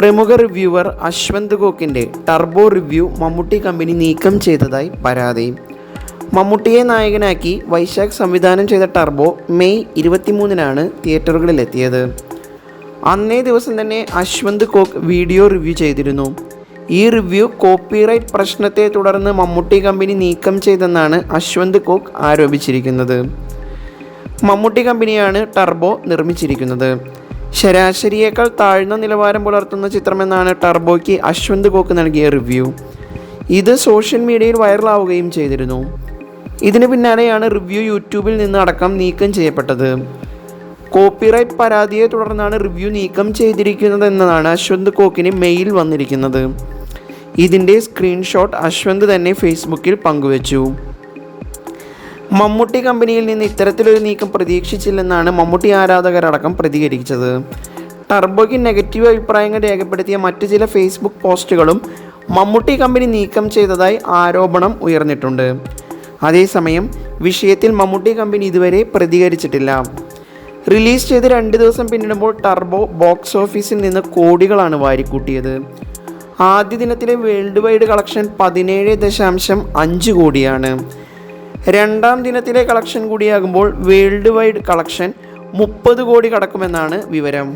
പ്രമുഖ റിവ്യൂവർ അശ്വന്ത് ഗോക്കിന്റെ Turbo review Mammootty company നീക്കം ചെയ്തതായി പരാതി. മമ്മൂട്ടിയെ നായകനാക്കി വൈശാഖ് സംവിധാനം ചെയ്ത ടർബോ മെയ് ഇരുപത്തിമൂന്നിനാണ് തിയേറ്ററുകളിലെത്തിയത്. അന്നേ ദിവസം തന്നെ അശ്വന്ത് കോക്ക് വീഡിയോ റിവ്യൂ ചെയ്തിരുന്നു. ഈ റിവ്യൂ കോപ്പിറൈറ്റ് പ്രശ്നത്തെ തുടർന്ന് മമ്മൂട്ടി കമ്പനി നീക്കം ചെയ്തെന്നാണ് അശ്വന്ത് കോക്ക് ആരോപിച്ചിരിക്കുന്നത്. മമ്മൂട്ടി കമ്പനിയാണ് ടർബോ നിർമ്മിച്ചിരിക്കുന്നത്. ശരാശരിയേക്കാൾ താഴ്ന്ന നിലവാരം പുലർത്തുന്ന ചിത്രമെന്നാണ് ടർബോയ്ക്ക് അശ്വന്ത് കോക്ക് നൽകിയ റിവ്യൂ. ഇത് സോഷ്യൽ മീഡിയയിൽ വൈറലാവുകയും ചെയ്തിരുന്നു. ഇതിന് പിന്നാലെയാണ് റിവ്യൂ യൂട്യൂബിൽ നിന്ന് അടക്കം നീക്കം ചെയ്യപ്പെട്ടത്. കോപ്പിറൈറ്റ് പരാതിയെ തുടർന്നാണ് റിവ്യൂ നീക്കം ചെയ്തിരിക്കുന്നത് എന്നതാണ് അശ്വന്ത് കോക്കിന് മെയിൽ വന്നിരിക്കുന്നത്. ഇതിന്റെ സ്ക്രീൻഷോട്ട് അശ്വന്ത് തന്നെ ഫേസ്ബുക്കിൽ പങ്കുവച്ചു. മമ്മൂട്ടി കമ്പനിയിൽ നിന്ന് ഇത്തരത്തിലൊരു നീക്കം പ്രതീക്ഷിച്ചില്ലെന്നാണ് മമ്മൂട്ടി ആരാധകരടക്കം പ്രതികരിച്ചത്. ടർബോയ്ക്ക് നെഗറ്റീവ് അഭിപ്രായങ്ങൾ രേഖപ്പെടുത്തിയ മറ്റു ചില ഫേസ്ബുക്ക് പോസ്റ്റുകളും മമ്മൂട്ടി കമ്പനി നീക്കം ചെയ്തതായി ആരോപണം ഉയർന്നിട്ടുണ്ട്. അതേസമയം വിഷയത്തിൽ മമ്മൂട്ടി കമ്പനി ഇതുവരെ പ്രതികരിച്ചിട്ടില്ല. റിലീസ് ചെയ്ത് രണ്ട് ദിവസം പിന്നിടുമ്പോൾ ടർബോ ബോക്സ് ഓഫീസിൽ നിന്ന് കോടികളാണ് വാരിക്കൂട്ടിയത്. ആദ്യ ദിനത്തിലെ വേൾഡ് വൈഡ് കളക്ഷൻ പതിനേഴ് ദശാംശം അഞ്ച് കോടിയാണ്. രണ്ടാം ദിനത്തിലെ കളക്ഷൻ കൂടിയാകുമ്പോൾ വേൾഡ് വൈഡ് കളക്ഷൻ മുപ്പത് കോടി കടക്കുമെന്നാണ് വിവരം.